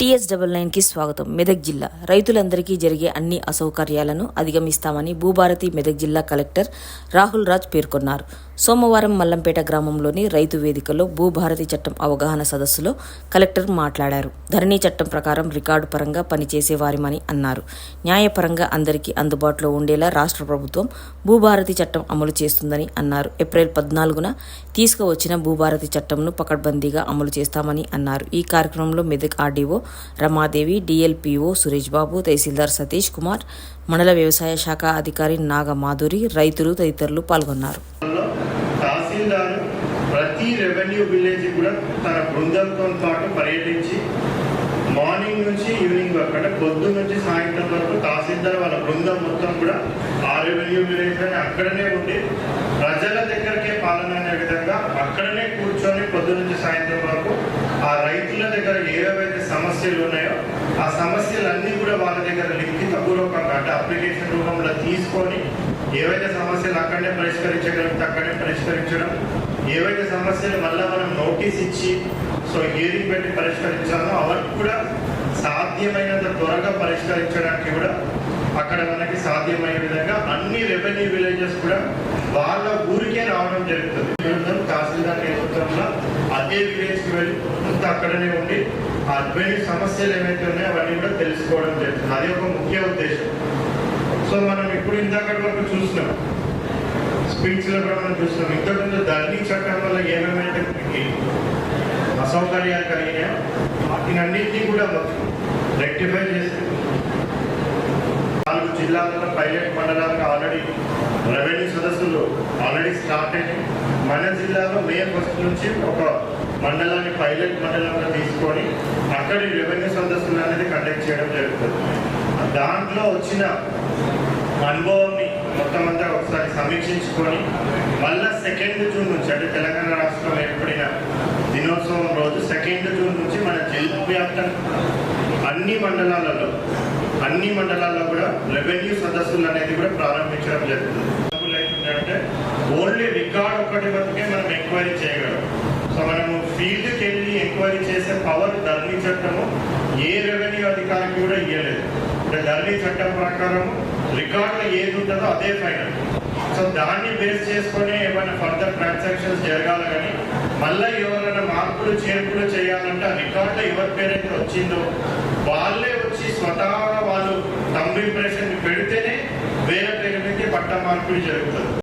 TS double నైన్కి స్వాగతం. మెదక్ జిల్లా. రైతులందరికీ జరిగే అన్ని అసౌకర్యాలను అధిగమిస్తామని భూభారతి మెదక్ జిల్లా కలెక్టర్ రాహుల్ రాజ్ పేర్కొన్నారు. సోమవారం మల్లంపేట గ్రామంలోని రైతు వేదికలో భూభారతి చట్టం అవగాహన సదస్సులో కలెక్టర్ మాట్లాడారు. ధరణి చట్టం ప్రకారం రికార్డు పరంగా పనిచేసేవారిమని అన్నారు. న్యాయపరంగా అందరికీ అందుబాటులో ఉండేలా రాష్ట్ర ప్రభుత్వం భూభారతి చట్టం అమలు చేస్తుందని అన్నారు. ఏప్రిల్ పద్నాలుగున తీసుకువచ్చిన భూభారతి చట్టంను పకడ్బందీగా అమలు చేస్తామని అన్నారు. ఈ కార్యక్రమంలో మెదక్ ఆర్డీఓ రమాదేవి డిఎల్పిఓ సురేష్ బాబు తహసీల్దార్ సతీష్ కుమార్ మండల వ్యవసాయ శాఖ అధికారి నాగమాధురి రైతులు తదితరులు పాల్గొన్నారు. ప్రతి రెవెన్యూ విలేజ్ కూడా తన బృందంతో పాటు పర్యటించి మార్నింగ్ నుంచి ఈవినింగ్ వరకు అంటే పొద్దు నుంచి సాయంత్రం వరకు తహసీల్దార్ వాళ్ళ బృందం మొత్తం కూడా ఆ రెవెన్యూ విలేజ్ అని అక్కడనే ఉండి ప్రజల దగ్గరకే పాలన అనే విధంగా అక్కడనే కూర్చొని పొద్దు నుంచి సాయంత్రం వరకు ఆ రైతుల దగ్గర ఏవైతే సమస్యలు ఉన్నాయో ఆ సమస్యలన్నీ కూడా వాళ్ళ దగ్గర లిఖితపూర్వకంగా అంటే అప్లికేషన్ రూపంలో తీసుకొని ఏవైతే సమస్యలు అక్కడనే పరిష్కరించగలిగితే అక్కడనే పరిష్కరించడం ఏవైతే సమస్యలు మళ్ళీ మనం నోటీస్ ఇచ్చి సో హియరింగ్ పెట్టి పరిష్కరించామో అవన్నీ కూడా సాధ్యమైనంత త్వరగా పరిష్కరించడానికి కూడా అక్కడ మనకి సాధ్యమయ్యే విధంగా అన్ని రెవెన్యూ విలేజెస్ కూడా వాళ్ళ ఊరికే రావడం జరుగుతుంది. తహసీల్దార్ నేతృత్వంలో అదే విలేజ్కి వెళ్ళి అంతా అక్కడనే ఉండి ఆ రెవెన్యూ సమస్యలు ఏవైతే ఉన్నాయో అవన్నీ కూడా తెలుసుకోవడం జరుగుతుంది. అది ఒక ముఖ్య ఉద్దేశం. సో మనం ఇప్పుడు ఇంతకటి వరకు చూసినాం. స్పీడ్స్లో కూడా మనం ఇంతకు ఇంతకుముందు ధరణి చట్టం వల్ల ఏమేమైతే మనకి అసౌకర్యాలు కలిగినాయో వాటిని అన్నింటినీ కూడా రెక్టిఫై చేసి నాలుగు జిల్లాలలో పైలట్ మండలాలకు ఆల్రెడీ రెవెన్యూ సదస్సులు ఆల్రెడీ స్టార్ట్ అయినాయి. మన జిల్లాలో మే ఫస్ట్ నుంచి ఒక మండలాన్ని పైలట్ మండలంగా తీసుకొని అక్కడి రెవెన్యూ సదస్సులు అనేది కండక్ట్ చేయడం జరుగుతుంది. దాంట్లో వచ్చిన అనుభవాన్ని మొత్తం అంతా ఒకసారి సమీక్షించుకొని మళ్ళా సెకండ్ జూన్ నుంచి అంటే తెలంగాణ రాష్ట్రం ఏర్పడిన దినోత్సవం రోజు సెకండ్ జూన్ నుంచి మన జిల్లా వ్యాప్తంగా అన్ని మండలాలలో అన్ని మండలాల్లో కూడా రెవెన్యూ సదస్సులు అనేది కూడా ప్రారంభించడం జరుగుతుంది. అంటే ఓన్లీ రికార్డ్ ఒకటి వరకే మనం ఎంక్వైరీ చేయగలం. సో మనము ఫీల్డ్కి వెళ్ళి ఎంక్వైరీ చేసే పవర్ ధరణి చట్టము ఏ రెవెన్యూ అధికారికి కూడా ఇవ్వలేదు అంటే చట్టం ప్రకారం రికార్డులు ఏది ఉంటుందో అదే ఫైనల్. సో దాన్ని బేస్ చేసుకొని ఏమైనా ఫర్దర్ ట్రాన్సాక్షన్స్ జరగాలి కానీ మళ్ళీ ఎవరైనా మార్పులు చేర్పులు చేయాలంటే ఆ రికార్డులో ఎవరి పేరైతే వచ్చిందో వాళ్ళే వచ్చి స్వతహాగా వాళ్ళు థంబ్ ఇంప్రెషన్ పెడితేనే వేరే పేరు మీద పట్ట మార్పులు జరుగుతుంది